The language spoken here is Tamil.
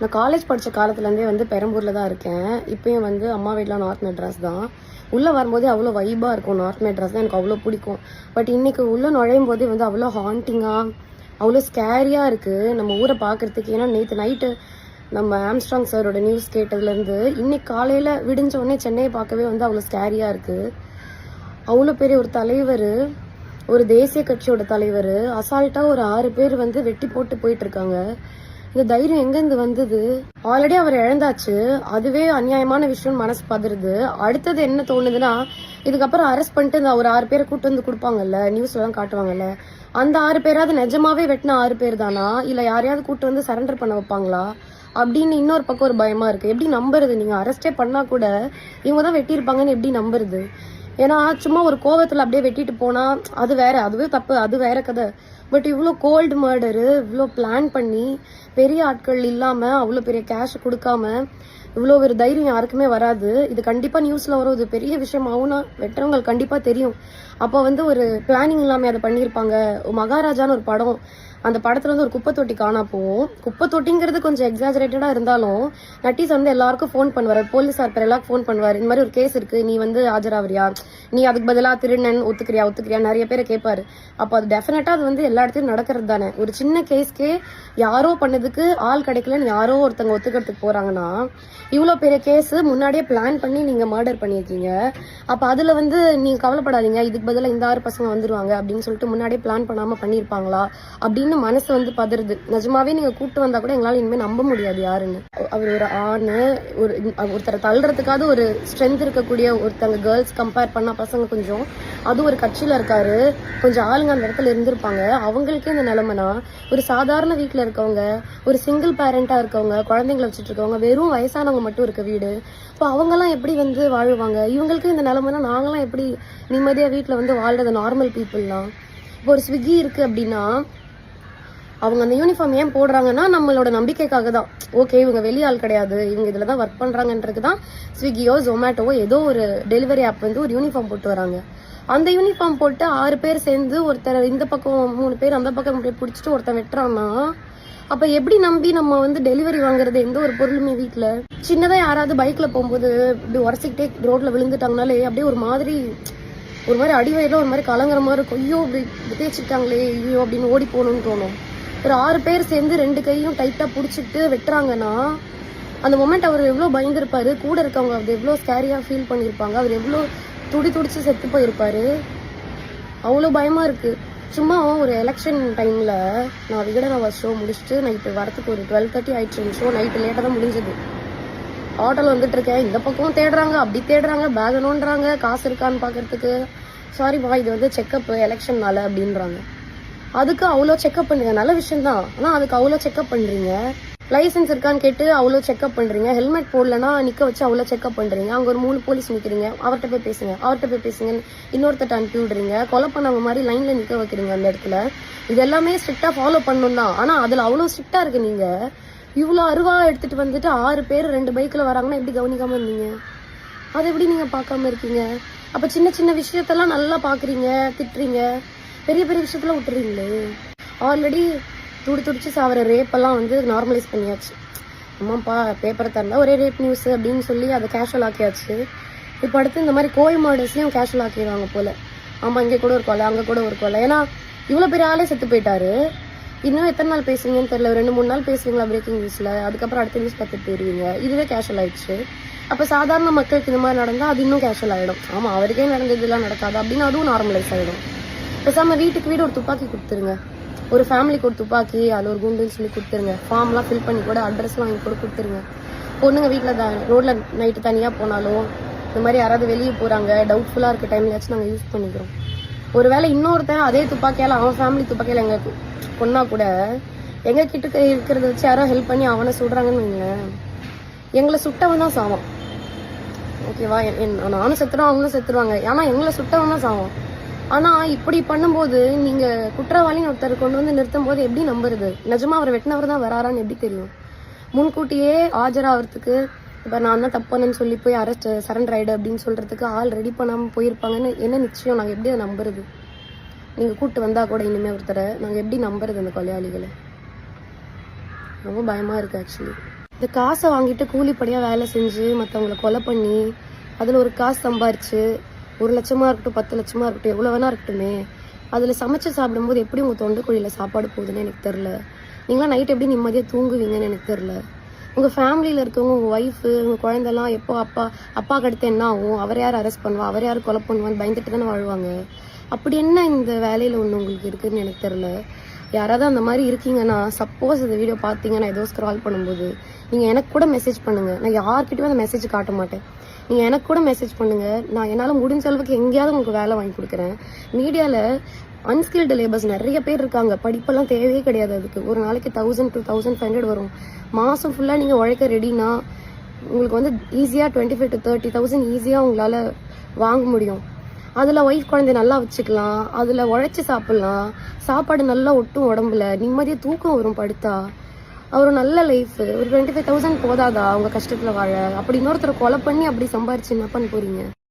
நான் காலேஜ் படித்த காலத்துலேருந்தே வந்து பெரம்பூரில் தான் இருக்கேன். இப்போயும் வந்து அம்மா வீட்டில் நார்த் மெட்ராஸ் தான். உள்ளே வரும்போதே அவ்வளோ வைபாக இருக்கும் நார்த் மெட்ராஸ் தான். எனக்கு அவ்வளோ பிடிக்கும். பட் இன்றைக்கி உள்ளே நுழையும் போதே வந்து அவ்வளோ ஹாண்டிங்காக அவ்வளோ ஸ்கேரியாக இருக்குது நம்ம ஊரை பார்க்குறதுக்கு. ஏன்னா நேற்று நைட்டு நம்ம ஆம்ஸ்ட்ராங் சாரோட நியூஸ் கேட்டதுலேருந்து இன்னைக்கு காலையில் விடிஞ்ச உடனே சென்னையை பார்க்கவே வந்து அவ்வளோ ஸ்கேரியாக இருக்குது அவ்வளோ பெரிய ஒரு தலைவர் ஒரு தேசிய கட்சியோட தலைவர் அசால்ட்டாக ஒரு ஆறு பேர் வந்து வெட்டி போட்டு போயிட்டுருக்காங்க இந்த தைரியம் எங்கேருந்து வந்தது? ஆல்ரெடி அவர் இழந்தாச்சு. அதுவே அநியாயமான விஷயம் மனசு பதறுது. அடுத்தது என்ன தோணுதுன்னா இதுக்கப்புறம் அரெஸ்ட் பண்ணிட்டு இந்த ஒரு ஆறு பேரை கூட்டு வந்து கொடுப்பாங்கல்ல நியூஸ்ல எல்லாம் காட்டுவாங்கல்ல அந்த ஆறு பேராவது நிஜமாவே வெட்டின ஆறு பேர் தானா? இல்ல யாரையாவது கூட்டு வந்து சரண்டர் பண்ண வைப்பாங்களா? அப்படின்னு இன்னொரு பக்கம் ஒரு பயமா இருக்கு. எப்படி நம்புறது? நீங்க அரெஸ்டே பண்ணா கூட இவங்க தான் வெட்டியிருப்பாங்கன்னு எப்படி நம்புறது? ஏன்னா சும்மா ஒரு கோவத்துல அப்படியே வெட்டிட்டு போனா அது வேற. அதுவே தப்பு. அது வேற கதை. பட் இவ்வளோ கோல்டு மர்டரு இவ்வளோ பிளான் பண்ணி பெரிய ஆட்கள் இல்லாமல் அவ்வளோ பெரிய கேஷ் கொடுக்காம இவ்வளோ ஒரு தைரியம் யாருக்குமே வராது. இது கண்டிப்பாக நியூஸில் வரும். இது பெரிய விஷயம். ஆகும்னா வெட்டுறவங்களுக்கு கண்டிப்பாக தெரியும். அப்போ வந்து ஒரு பிளானிங் இல்லாமல் அதை பண்ணியிருப்பாங்க மகாராஜான்னு ஒரு படம். அந்த படத்துல வந்து ஒரு குப்பை தொட்டி காணா போவோம் குப்பை தொட்டிங்கிறது கொஞ்சம் எக்ஸாஜரேட்டடா இருந்தாலும் நட்டீஸ் வந்து எல்லாருக்கும் ஃபோன் பண்ணுவார். போலீஸார் பேர் எல்லாருக்கும் ஃபோன் பண்ணுவார். இந்த மாதிரி ஒரு கேஸ் இருக்கு. நீ வந்து ஆஜராவறியா? நீ அதுக்கு பதிலாக திருநன் ஒத்துக்கிறியா ஒத்துக்கிறியா? நிறைய பேரை கேட்பாரு அப்போ அது டெஃபினட்டாக அது வந்து எல்லா இடத்துலையும் நடக்கிறது தானே. ஒரு சின்ன கேஸ்க்கே யாரோ பண்ணதுக்கு ஆள் கிடைக்கலன்னு யாரோ ஒருத்தங்க ஒத்துக்கிறதுக்கு போறாங்கன்னா இவ்வளோ பெரிய கேஸ் முன்னாடியே பிளான் பண்ணி நீங்க மர்டர் பண்ணியிருக்கீங்க. அப்போ அதுல வந்து நீங்க கவலைப்படாதீங்க. இதுக்கு பதிலாக இந்த ஆறு பசங்க வந்துருவாங்க அப்படின்னு சொல்லிட்டு முன்னாடியே பிளான் பண்ணாம பண்ணியிருப்பாங்களா? அப்படின்னு மனசு வந்து பதறுது. நிஜமாவே நீங்க கூப்பிட்டு வந்தா கூட எங்களால இனிமே நம்ப முடியாது யாருன்னு. அவர் ஒரு ஆணு ஒரு ஒருத்தரை தள்ளுறதுக்காவது ஒரு ஸ்ட்ரென்த் இருக்கக்கூடிய ஒருத்தங்க கேர்ள்ஸ் கம்பேர் பண்ணா பசங்க கொஞ்சம். அது ஒரு கட்சியில இருக்காரு. கொஞ்சம் ஆளுங்க அந்த இடத்துல இருந்திருப்பாங்க. அவங்களுக்கே இந்த நிலைமைனா ஒரு சாதாரண வீட்டில் இருக்கவங்க ஒரு சிங்கிள் பேரண்டா இருக்கவங்க குழந்தைங்களை வச்சுட்டு இருக்கவங்க வெறும் வயசானவங்க மட்டும் இருக்க வீடு. இப்போ அவங்கெல்லாம் எப்படி வந்து வாழுவாங்க? இவங்களுக்கு இந்த நிலைமைனா நாங்களாம் எப்படி நிம்மதியா வீட்டில் வந்து வாழ்றது நார்மல் பீப்புள்லாம் இப்போ ஒரு ஸ்விக்கி இருக்கு அப்படின்னா அவங்க அந்த யூனிஃபார்ம் ஏன் போடுறாங்கன்னா நம்மளோட நம்பிக்கைக்காக தான் ஓகே இவங்க வெளியாள் கிடையாது. இவங்க இதில் தான் ஒர்க் பண்ணுறாங்கன்றது தான் ஸ்விக்கியோ ஜொமேட்டோவோ ஏதோ ஒரு டெலிவரி ஆப் வந்து ஒரு யூனிஃபார்ம் போட்டு வராங்க. அந்த யூனிஃபார்ம் போட்டு ஆறு பேர் சேர்ந்து ஒருத்தர் இந்த பக்கம் மூணு பேர் அந்த பக்கம் இப்படி பிடிச்சிட்டு ஒருத்தன் வெட்டுறான்னா அப்போ எப்படி நம்பி நம்ம வந்து டெலிவரி வாங்குறது எந்த ஒரு பொருளுமே வீட்டில் சின்னதாக யாராவது பைக்கில் போகும்போது இப்படி உரசிக்கிட்டே ரோட்டில் விழுந்துட்டாங்கனாலே அப்படியே ஒரு மாதிரி ஒரு மாதிரி அடிவயிறுல ஒரு மாதிரி கலங்குற மாதிரி இருக்கும். ஐயோ இப்படி தேய்ச்சிட்டாங்களே ஐயோ அப்படின்னு ஓடி போகணும்னு தோணும். ஒரு ஆறு பேர் சேர்ந்து ரெண்டு கையும் டைட்டா பிடிச்சிட்டு வெட்டுறாங்கன்னா அந்த மொமெண்ட் அவர் எவ்வளோ பயந்துருப்பாரு? கூட இருக்கவங்க அவர் எவ்வளோ ஸ்கேரியா ஃபீல் பண்ணியிருப்பாங்க அவர் எவ்வளோ துடி துடிச்சு செத்து போயிருப்பாரு? அவ்வளோ பயமா இருக்கு. சும்மா ஒரு எலெக்ஷன் டைம்ல நான் விகடன ஷோ முடிச்சுட்டு நைட்டு வரத்துக்கு ஒரு டுவெல் தேர்ட்டி ஆயிடுச்சு ஷோ நைட்டு லேட்டாக தான் முடிஞ்சது. ஆட்டோல வந்துட்டு இருக்கேன். இந்த பக்கம் தேடுறாங்க. அப்படி தேடுறாங்க. பேக் நோண்டுறாங்க. காசு இருக்கான்னு பாக்குறதுக்கு. சாரிப்பா இது வந்து செக்கப்பு எலெக்ஷன்னால அப்படின்றாங்க. அதுக்கு அவ்வளோ செக்அப் பண்ணுங்க நல்ல விஷயம் தான் ஆனால் அதுக்கு அவ்வளோ செக்அப் பண்ணுறீங்க லைசன்ஸ் இருக்கான்னு கேட்டு அவ்வளோ செக்அப் பண்ணுறீங்க ஹெல்மெட் போடலன்னா நிற்க வச்சு அவ்வளோ செக்அப் பண்ணுறீங்க அங்கே ஒரு மூணு போலீஸ் நிற்கிறீங்க அவர்கிட்ட போய் பேசுங்க. அவர்கிட்ட போய் பேசுங்க இன்னொருத்தட்ட அனுப்பி விடுறீங்க. கொலை பண்ணவங்க மாதிரி லைனில் நிற்க வைக்கிறீங்க அந்த இடத்துல. இது எல்லாமே ஸ்ட்ரிக்டாக ஃபாலோ பண்ணணும் தான் ஆனால் அதில் அவ்வளோ ஸ்ட்ரிக்டாக இருக்கு நீங்கள் இவ்வளோ அருவா எடுத்துகிட்டு வந்துட்டு ஆறு பேர் ரெண்டு பைக்கில் வராங்கன்னா எப்படி கவனிக்காமல் இருந்தீங்க? அதை எப்படி நீங்கள் பார்க்காம இருக்கீங்க? அப்போ சின்ன சின்ன விஷயத்தெல்லாம் நல்லா பார்க்குறீங்க திட்டுறீங்க. பெரிய பெரிய விஷயத்தில் விட்டுறீங்களே? ஆல்ரெடி துடி துடிச்சு சாவர ரேப்பெல்லாம் வந்து நார்மலைஸ் பண்ணியாச்சு. அம்மாப்பா பேப்பரை தரல ஒரே ரேப் நியூஸ் அப்படின்னு சொல்லி அதை கேஷுவல் ஆக்கியாச்சு. இப்போ அடுத்து இந்த மாதிரி கோல் மாடல்ஸ்லையும் கேஷுவல் ஆக்கிடுவாங்க போல. ஆமாம் இங்கே கூட ஒரு கொலை அங்கே கூட ஒரு கொலை. ஏன்னா இவ்வளோ பெரிய ஆளே செத்து போயிட்டாரு. இன்னும் எத்தனை நாள் பேசுவீங்கன்னு தெரியல. ரெண்டு மூணு நாள் பேசுவீங்களா பிரேக்கிங் நியூஸில் அதுக்கப்புறம் அடுத்த நியூஸ் பார்த்துட்டு போயிருவீங்க. இதுவே கேஷுவல் ஆயிடுச்சு. அப்போ சாதாரண மக்களுக்கு இந்த மாதிரி நடந்தால் அது இன்னும் கேஷுவல் ஆகிடும் ஆமாம் அவருக்கே நடந்ததுலாம் நடக்காது. அப்படின்னு அதுவும் நார்மலைஸ் ஆகிடும் பேசாமல் வீட்டுக்கு வீடு ஒரு துப்பாக்கி கொடுத்துருங்க. ஒரு ஃபேமிலிக்கு ஒரு துப்பாக்கி அது ஒரு குண்டுன்னு சொல்லி கொடுத்துருங்க. ஃபார்ம்லாம் ஃபில் பண்ணி கூட அட்ரஸ்லாம் வாங்கி கூட கொடுத்துருங்க. பொண்ணுங்க வீட்டில் தான் ரோட்டில் நைட்டு தனியாக போனாலும் இந்த மாதிரி யாராவது வெளியே போகிறாங்க டவுட்ஃபுல்லாக இருக்க டைம்லயாச்சும் நாங்கள் யூஸ் பண்ணிக்கிறோம். ஒருவேளை இன்னொருத்தன் அதே துப்பாக்கியால் அவன் ஃபேமிலி துப்பாக்கியால் எங்கள் பொண்ணா கூட எங்கள் கிட்ட இருக்கிறத வச்சு யாரோ ஹெல்ப் பண்ணி அவனை சுடுறாங்கன்னு வைங்களேன். எங்களை சுட்டவன் தான் சாவான் ஓகேவா என்- நானும் செத்துறோம் அவங்களும் செத்துருவாங்க ஏன்னா எங்களை சுட்டவன் தான் சாவான் ஆனா இப்படி பண்ணும்போது நீங்க குற்றவாளின்னு ஒருத்தர் கொண்டு வந்து நிறுத்தும் போது எப்படி நம்புறது? நிஜமா அவர் வெட்டினவர் தான் வராரான்னு எப்படி தெரியும்? முன்கூட்டியே ஆஜராகிறதுக்கு இப்ப நான் தான் தப்பானு சொல்லி போய் அரெஸ்ட் சரண்டர் ஆயிடு அப்படின்னு சொல்றதுக்கு ஆள் ரெடி பண்ணாம போயிருப்பாங்கன்னு என்ன நிச்சயம்? நாங்க எப்படி அதை நம்புறது? நீங்க கூட்டு வந்தா கூட இனிமே ஒருத்தரை நாங்க எப்படி நம்புறது அந்த கொலையாளிகளை? ரொம்ப பயமா இருக்கு ஆக்சுவலி இந்த காசை வாங்கிட்டு கூலிப்படியாக வேலை செஞ்சு மற்றவங்கள கொலை பண்ணி அதில் ஒரு காசு சம்பாரிச்சு ஒரு லட்சமாக இருக்கட்டும் பத்து லட்சமாக இருக்கட்டும் எவ்வளோ வேணா இருக்கட்டுமே. அதில் சமைச்சு சாப்பிடும்போது எப்படி உங்கள் தொண்டை குழியில் சாப்பாடு போகுதுன்னு எனக்கு தெரில நீங்களாம் நைட் எப்படி நிம்மதியாக தூங்குவீங்கன்னு எனக்கு தெரில உங்கள் ஃபேமிலியில் இருக்கவங்க உங்கள் ஒய்ஃபு உங்கள் குழந்தெல்லாம் எப்போ அப்பா அப்பாவுக்கு அடுத்து என்ன ஆகும்? அவர் யார் அரெஸ்ட் பண்ணுவா? அவர் யார் கொலை பண்ணுவான்னு பயந்துட்டு தானே வாழ்வாங்க. அப்படி என்ன இந்த வேலையில் ஒன்று உங்களுக்கு இருக்குதுன்னு எனக்கு தெரில யாராவது அந்த மாதிரி இருக்கீங்கன்னா சப்போஸ் இந்த வீடியோ பார்த்தீங்கன்னா ஏதோ ஸ்க்ரால் பண்ணும்போது நீங்கள் எனக்கு கூட மெசேஜ் பண்ணுங்கள் நான் யார்கிட்டயும் அந்த மெசேஜ் காட்ட மாட்டேன். நீங்கள் எனக்கு கூட மெசேஜ் பண்ணுங்கள் நான் என்னால் முடிஞ்ச அளவுக்கு எங்கேயாவது உங்களுக்கு வேலை வாங்கி கொடுக்குறேன். மீடியாவில் அன்ஸ்கில்டு லேபர்ஸ் நிறைய பேர் இருக்காங்க. படிப்பெல்லாம் தேவையே கிடையாது அதுக்கு. ஒரு நாளைக்கு thousand two thousand five hundred வரும். மாதம் ஃபுல்லாக நீங்கள் உழைக்க ரெடினா உங்களுக்கு வந்து ஈஸியாக twenty five to thirty thousand ஈஸியாக உங்களால் வாங்க முடியும். அதில் ஒய்ஃப் குழந்தைய நல்லா வச்சுக்கலாம். அதில் உழைச்சி சாப்பிட்லாம். சாப்பாடு நல்லா ஒட்டும் உடம்புல. நிம்மதியாக தூக்கம் வரும் படுத்தா. ஒரு நல்ல லைஃப் ஒரு டுவெண்ட்டி ஃபைவ் தௌசண்ட் போதாதா? அவங்க கஷ்டத்தில் வாழ. அப்படி இன்னொருத்தரை கொலை பண்ணி அப்படி சம்பாரிச்சு என்ன பண்ண போறீங்க?